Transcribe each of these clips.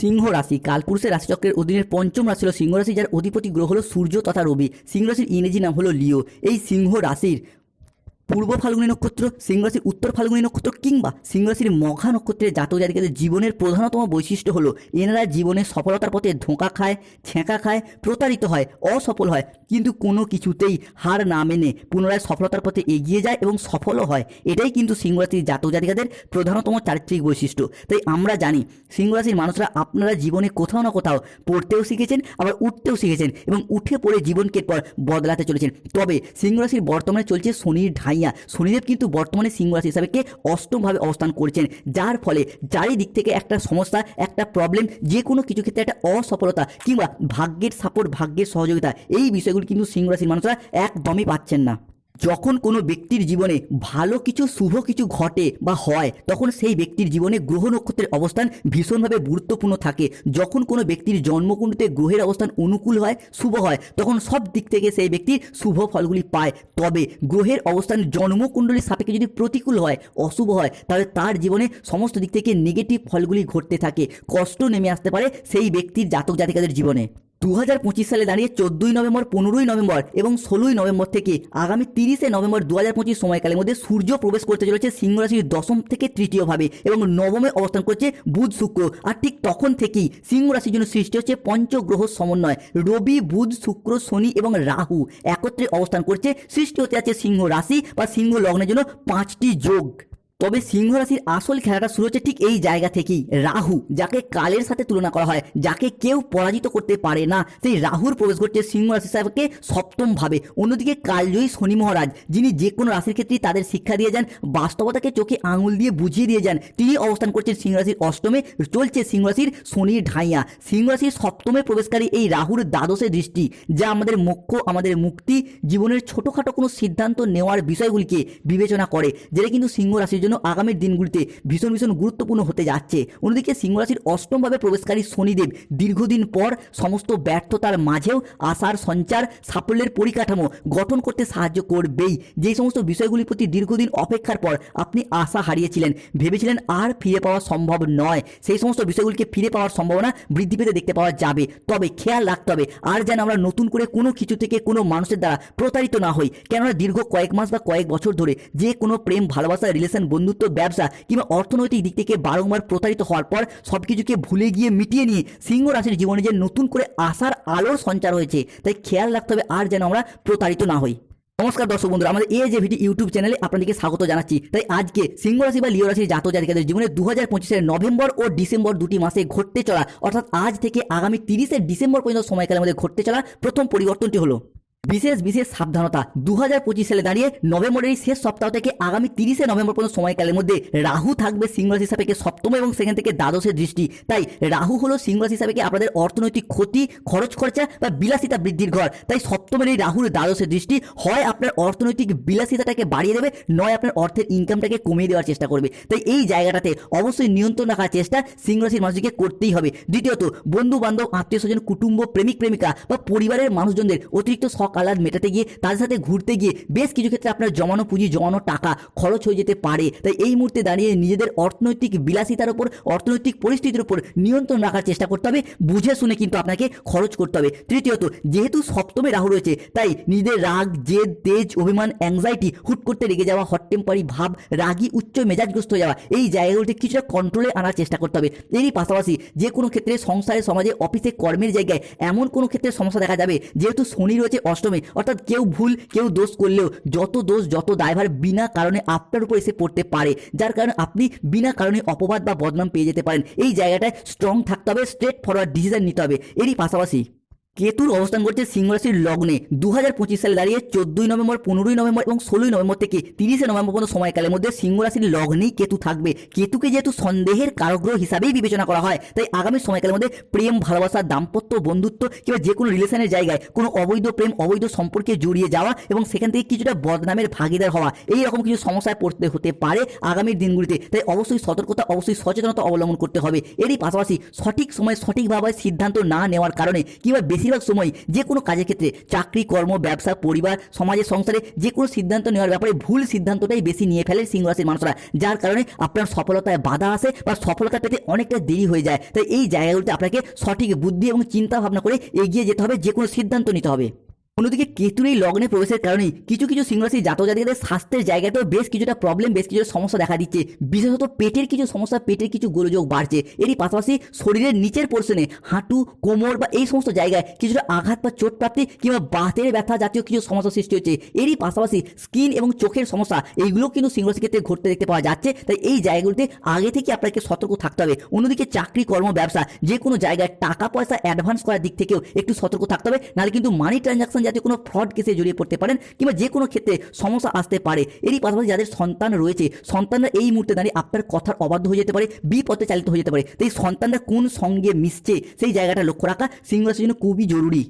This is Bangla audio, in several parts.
সিংহ রাশি কালপুরুষের রাশিচক্রের অধীনের পঞ্চম রাশি হল সিংহ রাশি, যার অধিপতি গ্রহ হল সূর্য তথা রবি। সিংহ রাশির ইংরেজি নাম হলো লিও। এই সিংহ রাশির পূর্ব ফাল্গুনী নক্ষত্র সিংহ রাশির উত্তর ফাল্গুনী নক্ষত্র কিংবা সিংহ রাশির মঘা নক্ষত্রের জাতক জাতিকাদের জীবনের প্রধানতম বৈশিষ্ট্য হলো এনারা জীবনে সফলতার পথে ধোঁকা খায় ছ্যাঁকা খায়, প্রতারিত হয়, অসফল হয়। কিন্তু কোনো কিছুতেই হার না মেনে পুনরায় সফলতার পথে এগিয়ে যায় এবং সফলও হয়। এটাই কিন্তু সিংহ রাশির জাতক জাতিকাদের প্রধানতম চারিত্রিক বৈশিষ্ট্য। তাই আমরা জানি সিংহ রাশির মানুষরা আপনারা জীবনে কোথাও না কোথাও পড়তেও শিখেছেন, আবার উঠতেও শিখেছেন এবং উঠে পড়ে জীবনকে পর বদলাতে চলেছেন। তবে সিংহ রাশির বর্তমানে চলছে শনির ঢাইয়া শনিদেব কিন্তু বর্তমানে সিংহ রাশি হিসাবে কে অষ্টমভাবে অবস্থান করছেন। যার ফলে চারিদিক থেকে একটা সমস্যা, একটা প্রবলেম যে কোনো কিছু ক্ষেত্রে একটা অসফলতা কিংবা ভাগ্যের সাপোর্ট ভাগ্যের সহযোগিতা, এই বিষয়গুলি কিন্তু সিংহ রাশির মানুষরা একদমই পাচ্ছেন না। যখন কোনো ব্যক্তির জীবনে ভালো কিছু, শুভ কিছু ঘটে বা হয়, তখন সেই ব্যক্তির জীবনে গ্রহ নক্ষত্রের অবস্থান ভীষণভাবে গুরুত্বপূর্ণ থাকে। যখন কোনো ব্যক্তির জন্মকুণ্ডতে গ্রহের অবস্থান অনুকূল হয়, শুভ হয়, তখন সব দিক থেকে সেই ব্যক্তির শুভ ফলগুলি পায়। তবে গ্রহের অবস্থান জন্মকুণ্ডলীর সাপেক্ষে যদি প্রতিকূল হয়, অশুভ হয়, তাহলে তার জীবনে সমস্ত দিক থেকে নেগেটিভ ফলগুলি ঘটতে থাকে। কষ্ট নেমে আসতে পারে সেই ব্যক্তির জাতক জাতিকাদের জীবনে। দু হাজার পঁচিশ সালে দাঁড়িয়ে চোদ্দই নভেম্বর, পনেরোই নভেম্বর এবং ষোলোই নভেম্বর থেকে আগামী তিরিশে নভেম্বর দু হাজার পঁচিশ সময়কালের মধ্যে সূর্য প্রবেশ করতে চলেছে সিংহ রাশির দশম থেকে তৃতীয়ভাবে এবং নবমে অবস্থান করছে বুধ শুক্র। আর ঠিক তখন থেকেই সিংহ রাশির জন্য সৃষ্টি হচ্ছে পঞ্চগ্রহ সমন্বয়। রবি, বুধ, শুক্র, শনি এবং রাহু একত্রে অবস্থান করছে। সৃষ্টি হতে যাচ্ছে সিংহ রাশি বা সিংহ লগ্নের জন্য পাঁচটি যোগ। তবে সিংহ রাশির আসল খেলাটা শুরু হচ্ছে ঠিক এই জায়গা থেকেই। রাহু, যাকে কালের সাথে তুলনা করা হয়, যাকে কেউ পরাজিত করতে পারে না। সেই রাহুর প্রবেশ ঘটছে সিংহ রাশি সাহেবকে সপ্তম ভাবে অন্যদিকে কালজয়ী শনি মহারাজ, যিনি যে কোনো রাশির ক্ষেত্রেই তাদের শিক্ষা দিয়ে যান, বাস্তবতাকে চোখে আঙুল দিয়ে বুঝিয়ে দিয়ে যান, তিনি অবস্থান করছেন সিংহ রাশির অষ্টমে, চলছে সিংহ রাশির শনির ঢাইয়া। সিংহ রাশির সপ্তমে প্রবেশকারী এই রাহুর দ্বাদশে দৃষ্টি, যা আমাদের মোক্ষ, আমাদের মুক্তি, জীবনের ছোটোখাটো কোনো সিদ্ধান্ত নেওয়ার বিষয়গুলিকে বিবেচনা করে, যেটা কিন্তু সিংহ রাশির জন্য আগামী দিনগুলিতে ভীষণ ভীষণ গুরুত্বপূর্ণ হতে যাচ্ছে। অন্যদিকে সিংহ রাশির অষ্টমভাবে প্রবেশকারী শনিদেব দীর্ঘদিন পর সমস্ত ব্যর্থতার মাঝেও আশার সঞ্চার, সাফল্যের পরিকাঠামো গঠন করতে সাহায্য করবেই। যেই সমস্ত বিষয়গুলির প্রতি দীর্ঘদিন অপেক্ষার পর আপনি আশা হারিয়েছিলেন, ভেবেছিলেন আর ফিরে পাওয়া সম্ভব নয়। সেই সমস্ত বিষয়গুলিকে ফিরে পাওয়ার সম্ভাবনা বৃদ্ধি পেতে দেখতে পাওয়া যাবে। তবে খেয়াল রাখতে হবে, আর যেন আমরা নতুন করে কোনো কিছু থেকে কোনো মানুষের দ্বারা প্রতারিত না হই। কেননা দীর্ঘ কয়েক মাস বা কয়েক বছর ধরে যে কোনো প্রেম, ভালোবাসা রিলেশন বন্ধুত্ব, ব্যবসা কিংবা অর্থনৈতিক দিক থেকে বারংবার প্রতারিত হওয়ার পর সব কিছুকে ভুলে গিয়ে মিটিয়ে নিয়ে সিংহ রাশির জীবনে যে নতুন করে আশার আলোর সঞ্চার হয়েছে, তাই খেয়াল রাখতে হবে আর যেন আমরা প্রতারিত না হই। নমস্কার দর্শক বন্ধুরা, আমাদের এই যে ভিডিও ইউটিউব চ্যানেলে আপনাদেরকে স্বাগত জানাচ্ছি। তাই আজকে সিংহ রাশি বা লিও রাশির জাতক জাতিকাদের জীবনে দু হাজার পঁচিশের নভেম্বর ও ডিসেম্বর দুটি মাসে ঘটতে চলা, অর্থাৎ আজ থেকে আগামী তিরিশে ডিসেম্বর পর্যন্ত সময়কালের মধ্যে ঘটতে চলা প্রথম পরিবর্তনটি হলো। বিশেষ বিশেষ সাবধানতা। দু হাজার পঁচিশ সালে দাঁড়িয়ে নভেম্বরের শেষ সপ্তাহ থেকে আগামী তিরিশে নভেম্বর পর্যন্ত সময়কালের মধ্যে রাহু থাকবে সিংহ রাশি সাপেক্ষে সপ্তম এবং সেখান থেকে দ্বাদশের দৃষ্টি। তাই রাহু হলো সিংহ রাশি সাপেক্ষে আপনাদের অর্থনৈতিক ক্ষতি, খরচ খরচা বা বিলাসিতা বৃদ্ধির ঘর। তাই সপ্তমের এই রাহুর দ্বাদশের দৃষ্টি হয় আপনার অর্থনৈতিক বিলাসিতাটাকে বাড়িয়ে দেবে, নয় আপনার অর্থের ইনকামটাকে কমিয়ে দেওয়ার চেষ্টা করবে। তাই এই জায়গাটাতে অবশ্যই নিয়ন্ত্রণ রাখার চেষ্টা সিংহ রাশির মানুষকে করতেই হবে। দ্বিতীয়ত বন্ধু বান্ধব আত্মীয় স্বজন কুটুম্ব প্রেমিক প্রেমিকা বা পরিবারের মানুষজনদের অতিরিক্ত আহ্লাদ মেটাতে গিয়ে তাদের সাথে ঘুরতে গিয়ে বেশ কিছু ক্ষেত্রে আপনার জমানো পুঁজি, জমানো টাকা খরচ হয়ে যেতে পারে। তাই এই মুহূর্তে দাঁড়িয়ে নিজেদের অর্থনৈতিক বিলাসিতার উপর অর্থনৈতিক পরিস্থিতির উপর নিয়ন্ত্রণ রাখার চেষ্টা করতে হবে। বুঝে শুনে কিন্তু আপনাকে খরচ করতে হবে। তৃতীয়ত, যেহেতু সপ্তমে রাহু রয়েছে, তাই নিজেদের রাগ, জেদ, তেজ, অভিমান অ্যাংজাইটি হুট করতে রেগে যাওয়া হট টেম্পারি ভাব, রাগী, উচ্চ মেজাজগ্রস্ত হয়ে যাওয়া, এই জায়গাগুলিতে কিছুটা কন্ট্রোলে আনার চেষ্টা করতে হবে। এরই পাশাপাশি যে কোনো ক্ষেত্রে সংসারে, সমাজে অফিসে কর্মের জায়গায় এমন কোনো ক্ষেত্রে সমস্যা দেখা যাবে, যেহেতু শনি রয়েছে অষ্টমে। অর্থাৎ কেউ ভুল, কেউ দোষ করলেও যত দোষ, যত দায়ভার বিনা কারণে আপনার উপর এসে পড়তে পারে। যার কারণে আপনি বিনা কারণে অপবাদ বা বদনাম পেয়ে যেতে পারেন। এই জায়গাটায় স্ট্রং থাকতে হবে স্ট্রেট ফরওয়ার্ড ডিসিশন নিতে হবে। এরই পাশাপাশি কেতুর অবস্থান করছে সিংহ রাশির লগ্নে? দু হাজার পঁচিশ সালে দাঁড়িয়ে চোদ্দই নভেম্বর, পনেরোই নভেম্বর এবং ষোলোই নভেম্বর থেকে তিরিশে নভেম্বর পর্যন্ত সময়কালের মধ্যে সিংহ রাশির লগ্নেই কেতু থাকবে। কেতুকে যেহেতু সন্দেহের কারগ্রহ হিসাবেই বিবেচনা করা হয়, তাই আগামী সময়কালের মধ্যে প্রেম, ভালোবাসা, দাম্পত্য, বন্ধুত্ব কিংবা যে কোনো রিলেশনের জায়গায় কোনো অবৈধ প্রেম, অবৈধ সম্পর্কে জড়িয়ে যাওয়া এবং সেখান থেকে কিছুটা বদনামের ভাগিদার হওয়া, এই রকম কিছু সমস্যায় পড়তে হতে পারে আগামী দিনগুলিতে। তাই অবশ্যই সতর্কতা, অবশ্যই সচেতনতা অবলম্বন করতে হবে। এরই পাশাপাশি সঠিক সময়ে সঠিকভাবে সিদ্ধান্ত না নেওয়ার কারণে কিংবা বেশিরভাগ সময় যে কোনো কাজের ক্ষেত্রে চাকরি, কর্ম, ব্যবসা, পরিবার, সমাজের সংসারে যে কোনো সিদ্ধান্ত নেওয়ার ব্যাপারে ভুল সিদ্ধান্তটাই বেশি নিয়ে ফেলে সিংহ রাশির মানুষরা, যার কারণে আপনার সফলতায় বাধা আসে বা সফলতা পেতে অনেকটা দেরি হয়ে যায়। তাই এই জায়গাগুলোতে আপনাকে সঠিক বুদ্ধি এবং চিন্তা ভাবনা করে এগিয়ে যেতে হবে, যে কোনো সিদ্ধান্ত নিতে হবে। অন্যদিকে কেতুর এই লগ্নে প্রবেশের কারণে কিছু কিছু সিংহরাশি জাতক স্বাস্থ্যের জায়গাতেও বেশ কিছুটা প্রবলেম বেশ কিছু সমস্যা দেখা দিচ্ছে। বিশেষত পেটের কিছু সমস্যা, পেটের কিছু গোলযোগ বাড়ছে। এরই পাশাপাশি শরীরের নিচের পোর্শনে হাঁটু, কোমর বা এই সমস্ত জায়গায় কিছুটা আঘাত বা চোট প্রাপ্তি কিংবা বাতের ব্যথা জাতীয় কিছু সমস্যা সৃষ্টি হচ্ছে। এরই পাশাপাশি স্কিন এবং চোখের সমস্যা, এইগুলো কিন্তু সিংহরাশি ক্ষেত্রে ঘটতে দেখতে পাওয়া যাচ্ছে। তাই এই জায়গাগুলিতে আগে থেকে আপনাকে সতর্ক থাকতে হবে। অন্যদিকে চাকরি, কর্ম, ব্যবসা যে কোনো জায়গায় টাকা পয়সা অ্যাডভান্স করার দিক থেকেও একটু সতর্ক থাকতে হবে। নাহলে কিন্তু মানি ট্রানজাকশন জাতীয় কোনো ফ্রড কেসে জড়িয়ে পড়তে পারেন কিংবা যে কোনো ক্ষেত্রে সমস্যা আসতে পারে। এরই পাশাপাশি যাদের সন্তান রয়েছে, সন্তানরা এই মুহূর্তে দাঁড়িয়ে আপনার কথার অবাধ্য হয়ে যেতে পারে বিপথে চালিত হয়ে যেতে পারে। তাই সন্তানরা কোন সঙ্গে মিশছে, সেই জায়গাটা লক্ষ্য রাখা সিংহরাশির জন্য খুবই জরুরি।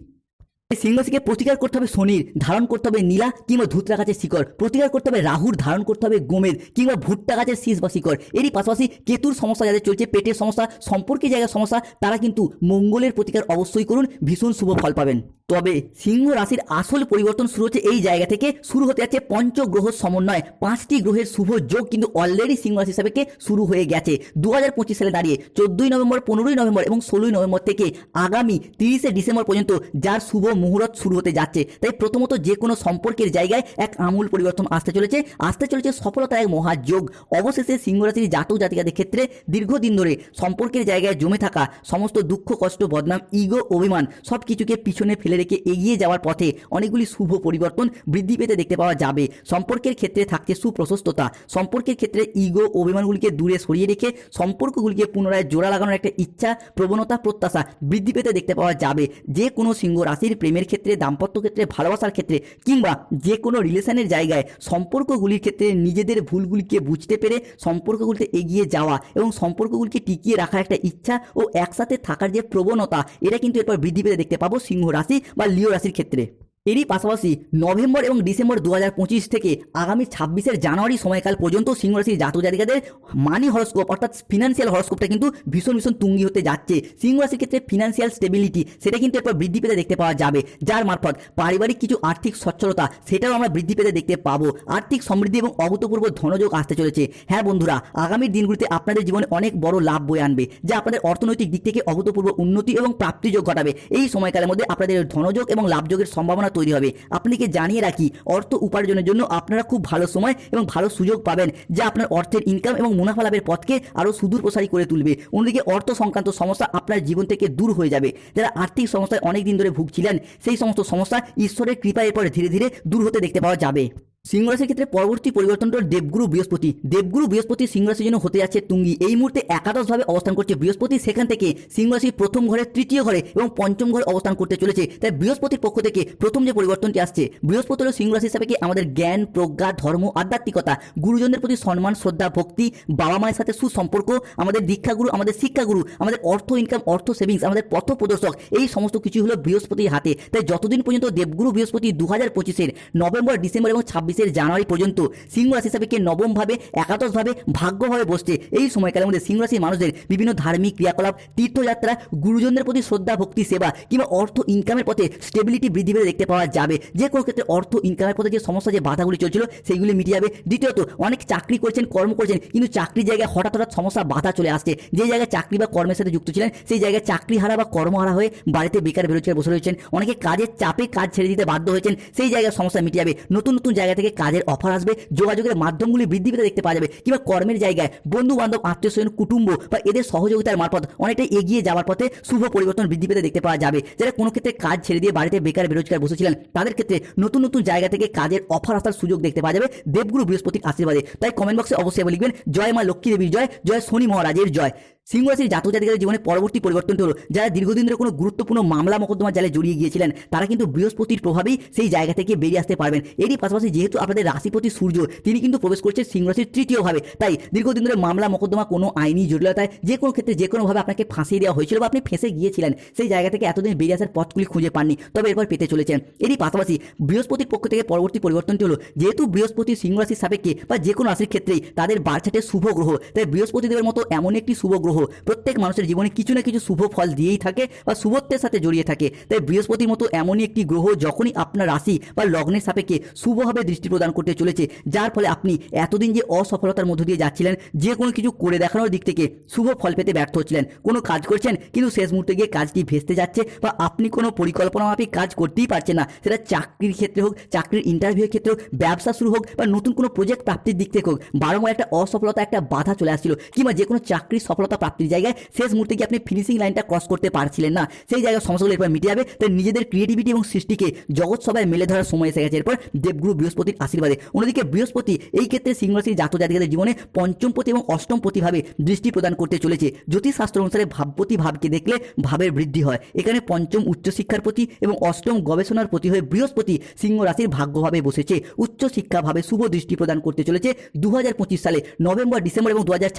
সিংহরাশিকে প্রতিকার করতে হবে শনির ধারণ করতে হবে নীলা কিংবা ধুতরা গাছের শিকড়। প্রতিকার করতে হবে রাহুর, ধারণ করতে হবে গোমের কিংবা ভুট্টা গাছের শীষ বা শিকড়। এরই পাশাপাশি কেতুর সমস্যা যাদের চলছে, পেটের সমস্যা, সম্পর্কে জায়গার সমস্যা, তারা কিন্তু মঙ্গলের প্রতিকার অবশ্যই করুন, ভীষণ শুভ ফল পাবেন। তবে সিংহ রাশির আসল পরিবর্তন শুরু হচ্ছে এই জায়গা থেকে, শুরু হতে যাচ্ছে পঞ্চগ্রহ সমন্বয়। পাঁচটি গ্রহের শুভ যোগ কিন্তু অলরেডি সিংহ রাশি হিসাবে শুরু হয়ে গেছে। দু হাজার পঁচিশ সালে দাঁড়িয়ে চোদ্দই নভেম্বর, পনেরোই নভেম্বর এবং ষোলোই নভেম্বর থেকে আগামী তিরিশে ডিসেম্বর পর্যন্ত যার শুভ মুহূর্ত শুরু হতে যাচ্ছে। তাই প্রথমত যে কোনো সম্পর্কের জায়গায় এক আমূল পরিবর্তন আসতে চলেছে। আসতে চলেছে সফলতার এক মহাযোগ। অবশেষে সিংহ রাশির জাতক জাতিকাদের ক্ষেত্রে দীর্ঘদিন ধরে সম্পর্কের জায়গায় জমে থাকা সমস্ত দুঃখ, কষ্ট, বদনাম, ইগো, অভিমান সব কিছুকে পিছনে ফেলে রেখে এগিয়ে যাওয়ার পথে অনেকগুলি শুভ পরিবর্তন বৃদ্ধি পেতে দেখতে পাওয়া যাবে। সম্পর্কের ক্ষেত্রে থাকছে সুপ্রশস্ততা। সম্পর্কের ক্ষেত্রে ইগো, অভিমানগুলিকে দূরে সরিয়ে রেখে সম্পর্কগুলিকে পুনরায় জোড়া লাগানোর একটা ইচ্ছা, প্রবণতা, প্রত্যাশা বৃদ্ধি পেতে দেখতে পাওয়া যাবে। যে কোনো সিংহ রাশির প্রেমের ক্ষেত্রে, দাম্পত্য ক্ষেত্রে, ভালোবাসার ক্ষেত্রে কিংবা যে কোনো রিলেশনের জায়গায় সম্পর্কগুলির ক্ষেত্রে নিজেদের ভুলগুলিকে বুঝতে পেরে সম্পর্কগুলিতে এগিয়ে যাওয়া এবং সম্পর্কগুলিকে টিকিয়ে রাখার একটা ইচ্ছা ও একসাথে থাকার যে প্রবণতা, এটা কিন্তু এরপর বৃদ্ধি পেতে দেখতে পাবো সিংহ রাশি বা লিও রাশির ক্ষেত্রে। এরই পাশাপাশি নভেম্বর এবং ডিসেম্বর দু হাজার পঁচিশ থেকে আগামী ছাব্বিশের জানুয়ারি সময়কাল পর্যন্ত সিংহরাশির জাতক জাতিকাদের মানি হরস্কোপ অর্থাৎ ফিনান্সিয়াল হরস্কোপটা কিন্তু ভীষণ ভীষণ তুঙ্গি হতে যাচ্ছে। সিংহরাশির ক্ষেত্রে ফিনান্সিয়াল স্টেবিলিটি সেটা কিন্তু এরপর বৃদ্ধি পেতে দেখতে পাওয়া যাবে। যার মারফত পারিবারিক কিছু আর্থিক সচ্ছলতা সেটাও আমরা বৃদ্ধি পেতে দেখতে পাবো। আর্থিক সমৃদ্ধি এবং অভূতপূর্ব ধনযোগ আসতে চলেছে। হ্যাঁ বন্ধুরা, আগামী দিনগুলিতে আপনাদের জীবনে অনেক বড় লাভ বয়ে আনবে, যা আপনাদের অর্থনৈতিক দিক থেকে অভূতপূর্ব উন্নতি এবং প্রাপ্তিযোগ ঘটাবে। এই সময়কালের মধ্যে আপনাদের ধনযোগ এবং লাভযোগের সম্ভাবনা তৈরি হবে। আপনাকে জানিয়ে রাখি, অর্থ উপার্জনের জন্য আপনারা খুব ভালো সময় এবং ভালো সুযোগ পাবেন, যা আপনার অর্থের ইনকাম এবং মুনাফা লাভের পথকে আরও সুদূর প্রসারী করে তুলবে। অন্যদিকে অর্থ সংক্রান্ত সমস্যা আপনার জীবন থেকে দূর হয়ে যাবে। যারা আর্থিক সমস্যায় অনেক দিন ধরে ভুগছিলেন, সেই সমস্ত সমস্যা ঈশ্বরের কৃপায় এরপরে ধীরে ধীরে দূর হতে দেখতে পাওয়া যাবে। সিংহরাশির ক্ষেত্রে পরবর্তী পরিবর্তনটা দেবগুরু বৃহস্পতি। দেবগুরু বৃহস্পতি সিংহরাশির জন্য হতে যাচ্ছে তুঙ্গি। এই মুহূর্তে একাদশভাবে অবস্থান করছে বৃহস্পতি। সেখান থেকে সিংহরাশির প্রথম ঘরে, তৃতীয় ঘরে এবং পঞ্চম ঘরে অবস্থান করতে চলেছে। তাই বৃহস্পতির পক্ষ থেকে প্রথম যে পরিবর্তনটি আসছে, বৃহস্পতি হলো সিংহরাশি হিসাবে কি আমাদের জ্ঞান, প্রজ্ঞা, ধর্ম, আধ্যাত্মিকতা। গুরুজনদের প্রতি সম্মান, শ্রদ্ধা, ভক্তি, বাবা মায়ের সাথে সুসম্পর্ক, আমাদের দীক্ষাগুরু, আমাদের শিক্ষাগুরু, আমাদের অর্থ ইনকাম অর্থ সেভিংস আমাদের পথ প্রদর্শক, এই সমস্ত কিছু হলো বৃহস্পতির হাতে। তাই যতদিন পর্যন্ত দেবগুরু বৃহস্পতি দু হাজার পঁচিশের নভেম্বর, ডিসেম্বর এবং ছাব্বিশের জানুয়ারি পর্যন্ত সিংহ রাশি কে নবমভাবে, একাদশভাবে ভাগ্যভাবে বসছে। এই সময়কালের মধ্যে সিংহ রাশির মানুষদের বিভিন্ন ধার্মিক ক্রিয়াকলাপ, তীর্থযাত্রা, গুরুজনদের প্রতি শ্রদ্ধা, ভক্তি, সেবা কিংবা অর্থ ইনকামের পথে স্টেবিলিটি বৃদ্ধি পেতে দেখতে পাওয়া যাবে। যে কোনো ক্ষেত্রে অর্থ ইনকামের পথে যে সমস্যা, যে বাধাগুলি চলছিল সেইগুলি মিটে যাবে। দ্বিতীয়ত, অনেক চাকরি করছেন, কর্ম করছেন, কিন্তু চাকরির জায়গায় হঠাৎ হঠাৎ সমস্যা, বাধা চলে আসছে। যে জায়গায় চাকরি বা কর্মের সাথে যুক্ত ছিলেন, সেই জায়গায় চাকরি হারা বা কর্মহারা হয়ে বাড়িতে বেকার বেরোজগার বসে রয়েছেন। অনেকে কাজের চাপে কাজ ছেড়ে দিতে বাধ্য হয়েছেন, সেই জায়গায় সমস্যা মিটে যাবে। নতুন নতুন জায়গা থেকে কাজের অফার আসবে, যোগাযোগের মাধ্যমগুলি বৃদ্ধি পেতে দেখতে পাওয়া যাবে। কিংবা কর্মের জায়গায় বন্ধু বান্ধব আত্মীয় স্বজন, কুটুম্ব বা এদের সহযোগিতার মারফত অনেকটাই এগিয়ে যাওয়ার পথে শুভ পরিবর্তন বৃদ্ধি পেতে দেখতে পাওয়া যাবে। যারা কোনো ক্ষেত্রে কাজ ছেড়ে দিয়ে বাড়িতে বেকার, বেরোজগার বসেছিলেন, তাদের ক্ষেত্রে নতুন নতুন জায়গা থেকে কাজের অফার আসার সুযোগ দেখতে পাওয়া যাবে। দেবগুরু বৃহস্পতির আশীর্বাদে। তাই কমেন্ট বক্সে অবশ্যই লিখবেন, জয় মা লক্ষ্মী দেবীর জয় জয় শনি মহারাজের জয়। সিংহরাশির জাতক জাতিকাদের জীবনে পরবর্তী পরিবর্তনটি হলো, যারা দীর্ঘদিন ধরে কোনো গুরুত্বপূর্ণ মামলা মোকদ্দমা জালে জড়িয়ে গিয়েছিলেন, তারা কিন্তু বৃহস্পতির প্রভাবেই সেই জায়গা থেকে বেরিয়ে আসতে পারবেন। এরই পাশাপাশি যেহেতু আপনাদের রাশিপতি সূর্য, তিনি কিন্তু প্রবেশ করছে সিংহরাশির তৃতীয়ভাবে। তাই দীর্ঘদিন ধরে মামলা মোকদ্দমা কোনো আইনি জটিলতায় যে কোনো ক্ষেত্রে যে কোনোভাবে আপনাকে ফাঁসিয়ে দেওয়া হয়েছিল বা আপনি ফেঁসে গিয়েছিলেন, সেই জায়গা থেকে এতদিন বেরিয়ে আসার পথগুলি খুঁজে পাননি, তবে এরপর পেতে চলেছেন। এরই পাশাপাশি বৃহস্পতির পক্ষ থেকে পরবর্তী পরিবর্তনটি হলো, যেহেতু বৃহস্পতি সিংহরাশির সাপেক্ষে বা যে কোনো রাশির ক্ষেত্রেই তাদের বারছাটে শুভ গ্রহ, তাই বৃহস্পতিদেবের মতো এমন একটি শুভ গ্রহ প্রত্যেক মানুষের জীবনে কিছু না কিছু শুভ ফল দিয়েই থাকে বা শুভত্বের সাথে জড়িয়ে থাকে। তাই বৃহস্পতির মতো এমনই একটি গ্রহ যখনই আপনার রাশি বা লগ্নের সাপেক্ষে শুভভাবে দৃষ্টি প্রদান করতে চলেছে, যার ফলে আপনি এতদিন যে অসফলতার মধ্য দিয়ে যাচ্ছিলেন, যে কোনো কিছু করে দেখানোর দিক থেকে শুভ ফল পেতে ব্যর্থ হচ্ছিলেন। কোনো কাজ করছেন, কিন্তু শেষ মুহূর্তে গিয়ে কাজটি ভেস্তে যাচ্ছে বা আপনি কোনো পরিকল্পনা মাফিক কাজ করতেই পারছেন না। সেটা চাকরির ক্ষেত্রে হোক, চাকরির ইন্টারভিউর ক্ষেত্রে হোক, ব্যবসা শুরু হোক বা নতুন কোনো প্রজেক্ট প্রাপ্তির দিক থেকে হোক, বারংবার একটা অসফলতা, একটা বাধা চলে আসছিল কিংবা যে কোনো চাকরির সফলতা প্রাপ্তির জায়গায় শেষ মুহূর্তে গিয়ে আপনি ফিনিশিং লাইনটা ক্রস করতে পারছিলেন না। সেই জায়গায় সমস্যাগুলো এরপর মিটে যাবে। তাই নিজেদের ক্রিয়েটিভিটি এবং সৃষ্টিকে জগৎ সবাই মেলে ধরার সময় এসে গেছে। এরপর দেবগুরু বৃহস্পতির আশীর্বাদে। অন্যদিকে বৃহস্পতি এই ক্ষেত্রে সিংহ রাশির জাতক জাতিকাদের জীবনে পঞ্চম পতি এবং অষ্টম প্রতিভাবে দৃষ্টি প্রদান করতে চলেছে। জ্যোতিষশাস্ত্র অনুসারে ভাবপতি ভাবকে দেখলে ভাবের বৃদ্ধি হয়। এখানে পঞ্চম উচ্চশিক্ষার প্রতি এবং অষ্টম গবেষণার প্রতি হয়ে বৃহস্পতি সিংহ রাশির ভাগ্যভাবে বসেছে। উচ্চশিক্ষাভাবে শুভ দৃষ্টি প্রদান করতে চলেছে। দু হাজার পঁচিশ সালে নভেম্বর, ডিসেম্বর এবং দু হাজার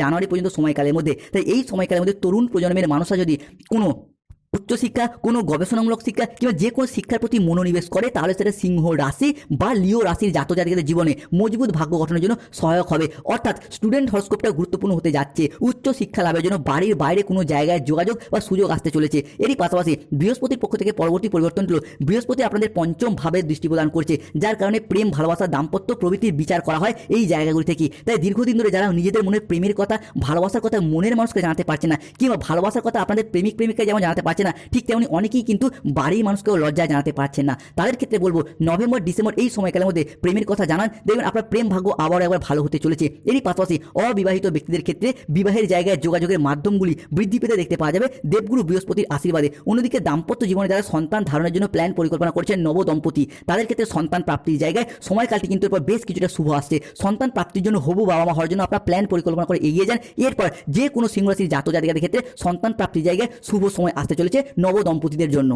জানুয়ারি পর্যন্ত সময়কালের মধ্যে। তাই এই সময়কালের মধ্যে তরুণ প্রজন্মের মানুষরা যদি কোনো উচ্চশিক্ষা কোনো গবেষণামূলক শিক্ষা কিংবা যে কোনো শিক্ষার প্রতি মনোনিবেশ করে, তাহলে সেটা সিংহ রাশি বা লিও রাশির জাতক জাতিকাদের জীবনে মজবুত ভাগ্য গঠনের জন্য সহায়ক হবে। অর্থাৎ স্টুডেন্ট হরস্কোপটা গুরুত্বপূর্ণ হতে যাচ্ছে। উচ্চ শিক্ষা লাভের জন্য বাড়ির বাইরে কোনো জায়গায় যোগাযোগ বা সুযোগ আসতে চলেছে। এরই পাশাপাশি বৃহস্পতির পক্ষ থেকে পরবর্তী পরিবর্তন হলো, বৃহস্পতি আপনাদের পঞ্চম ভাবের দৃষ্টি প্রদান করছে, যার কারণে প্রেম, ভালোবাসা, দাম্পত্য প্রভৃতির বিচার করা হয় এই জায়গাগুলি থেকে। তাই দীর্ঘদিন ধরে যারা নিজেদের মনের প্রেমের কথা, ভালোবাসার কথা মনের মানুষকে জানাতে পারছে না, কিংবা ভালোবাসার কথা আপনাদের প্রেমিক প্রেমিকা যেমন জানাতে পারছে না ঠিক তেমনি অনেকেই কিন্তু বাড়ির মানুষকেও লজ্জায় জানাতে পারছেন না। তাদের ক্ষেত্রে বলব, নভেম্বর, ডিসেম্বর এই সময়কালের মধ্যে প্রেমের কথা জানান। দেখবেন আপনার প্রেম ভাগ্য আবার একবার ভালো হতে চলেছে। এরই পাশাপাশি অবিবাহিত ব্যক্তিদের ক্ষেত্রে বিবাহের জায়গায় যোগাযোগের মাধ্যমগুলি বৃদ্ধি পেতে দেখতে পাওয়া যাবে। দেবগুরু বৃহস্পতির আশীর্বাদে। অন্যদিকে দাম্পত্য জীবনে যারা সন্তান ধারণের জন্য প্ল্যান পরিকল্পনা করছেন, নব দম্পতি, তাদের ক্ষেত্রে সন্তান প্রাপ্তির জায়গায় সময়কালটি কিন্তু এরপর বেশ কিছুটা শুভ আসছে। সন্তান প্রাপ্তির জন্য হবু বাবা মা হওয়ার জন্য আপনার প্ল্যান পরিকল্পনা করে এগিয়ে যান। এরপর যে কোনো সিংহরাশির জাতক জাতিকাদের ক্ষেত্রে সন্তান প্রাপ্তির জায়গায় শুভ সময় আসতে চলেছে নব দম্পতিদের জন্য।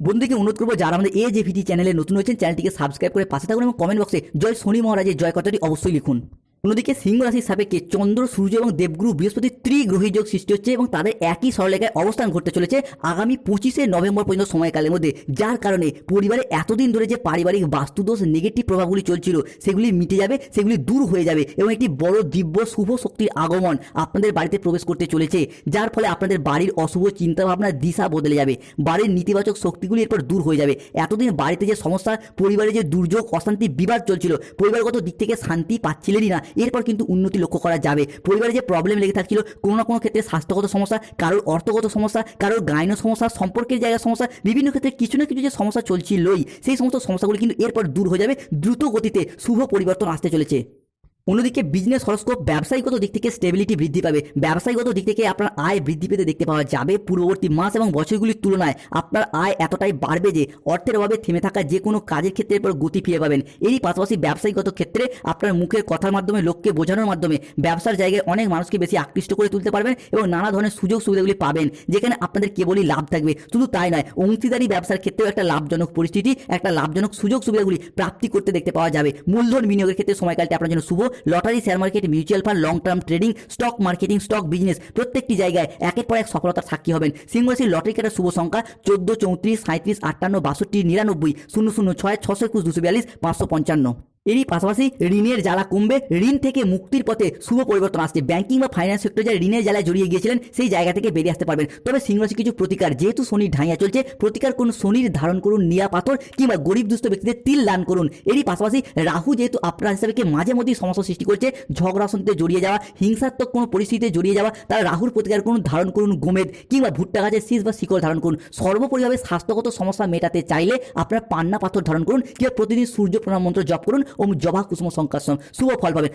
বন্ধুকে অনুরোধ করব, যারা আমাদের এ চ্যানেলে নতুন হয়েছেন চ্যানেলটিকে সাবস্ক্রাইব করে পাশে থাকুন এবং কমেন্ট বক্সে জয় শনি মহারাজের জয় কথাটি অবশ্যই লিখুন। অন্যদিকে সিংহ রাশির সাপেক্ষে চন্দ্র, সূর্য এবং দেবগুরু বৃহস্পতি ত্রিগ্রহী যোগ সৃষ্টি হচ্ছে এবং তাদের একই সরলেখায় অবস্থান ঘটতে চলেছে আগামী পঁচিশে নভেম্বর পর্যন্ত সময়কালের মধ্যে, যার কারণে পরিবারে এতদিন ধরে যে পারিবারিক বাস্তুদোষ নেগেটিভ প্রভাবগুলি চলছিল, সেগুলি মিটে যাবে, সেগুলি দূর হয়ে যাবে এবং একটি বড় দিব্য শুভ শক্তির আগমন আপনাদের বাড়িতে প্রবেশ করতে চলেছে, যার ফলে আপনাদের বাড়ির অশুভ চিন্তাভাবনার দিশা বদলে যাবে, বাড়ির নেতিবাচক শক্তিগুলি এরপর দূর হয়ে যাবে। এতদিন বাড়িতে যে সমস্যা, পরিবারে যে দুর্যোগ, অশান্তি, বিবাদ চলছিল, পরিবারগত দিক থেকে শান্তি পাচ্ছিলেনই না এরপর কিন্তু উন্নতি লক্ষ্য করা যাবে। পরিবারে যে প্রবলেম লেগে থাকছিল, কোনো না কোনো ক্ষেত্রে স্বাস্থ্যগত সমস্যা, কারোর অর্থগত সমস্যা, কারোর গায়ন সমস্যা, সম্পর্কের জায়গার সমস্যা, বিভিন্ন ক্ষেত্রে কিছু না কিছু যে সমস্যা চলছিলই, সেই সমস্ত সমস্যাগুলি কিন্তু এরপর দূর হয়ে যাবে, দ্রুত গতিতে শুভ পরিবর্তন আসতে চলেছে। অন্যদিকে বিজনেস হরস্কোপ ব্যবসায়ীগত দিক থেকে স্টেবিলিটি বৃদ্ধি পাবে। ব্যবসায়ীগত দিক থেকে আপনার আয় বৃদ্ধি পেতে দেখতে পাওয়া যাবে। পূর্ববর্তী মাস এবং বছরগুলির তুলনায় আপনার আয় এতটাই বাড়বে যে অর্থের অভাবে থেমে থাকা যে কোনো কাজের ক্ষেত্রে পর গতি ফিরে পাবেন। এরই পাশাপাশি ব্যবসায়ীগত ক্ষেত্রে আপনার মুখের কথার মাধ্যমে, লোককে বোঝানোর মাধ্যমে ব্যবসার জায়গায় অনেক মানুষকে বেশি আকৃষ্ট করে তুলতে পারবেন এবং নানা ধরনের সুযোগ সুবিধাগুলি পাবেন, যেখানে আপনাদের কেবলই লাভ থাকবে। শুধু তাই নয়, অংশীদারি ব্যবসার ক্ষেত্রেও একটা লাভজনক পরিস্থিতি, একটা লাভজনক সুযোগ সুবিধাগুলি প্রাপ্তি করতে দেখতে পাওয়া যাবে। মূলধন বিনিয়োগের ক্ষেত্রে সময়কালটি আপনার জন্য শুভ। Lottery share market mutual fund long term trading stock marketing stock business প্রত্যেকটি জায়গায় একের পর এক সফলতার সাক্ষী হবেন। সিংহরাশির লটারি কাটার শুভ সংখ্যা চোদ্দ, চৌত্রিশ সাঁত্রিশ আটান্ন, বাষট্টি, নিরানব্বই, শূন্য শূন্য, ছয়, ছশো একুশ, দুশো বিয়াল্লিশ, পাঁচশো পঞ্চান্ন। এরই পাশাপাশি ঋণের জ্বালা কমবে। ঋণ থেকে মুক্তির পথে শুভ পরিবর্তন আসছে। ব্যাংকিং বা ফাইন্যান্স সেক্টর যারা ঋণের জ্বালায় জড়িয়ে গিয়েছিলেন, সেই জায়গা থেকে বেরিয়ে আসতে পারবেন। তবে সিংহরাশি কিছু প্রতিকার, যেহেতু শনির ঢাইয়া চলছে, প্রতিকার কোন শনির ধারণ করুন, নিয়া পাথর কিংবা গরিব দুস্থ ব্যক্তিদের তিল দান করুন। এরই পাশাপাশি রাহু যেহেতু আপনার হিসাবে মাঝে মধ্যেই সমস্যা সৃষ্টি করছে, ঝগড়া অশান্তিতে জড়িয়ে যাওয়া, হিংসাত্মক কোনো পরিস্থিতিতে জড়িয়ে যাওয়া তারা রাহুর প্রতিকার করুন ধারণ করুন, গোমেদ কিংবা ভুট্টা গাছের শীষ বা শিকড় ধারণ করুন। সর্বোপরিভাবে স্বাস্থ্যগত সমস্যা মেটাতে চাইলে আপনার পান্না পাথর ধারণ করুন কিংবা প্রতিদিন সূর্য প্রণাম মন্ত্র জপ করুন। ও জবা কুসুম সংকাশন শুভ ফল পাবেন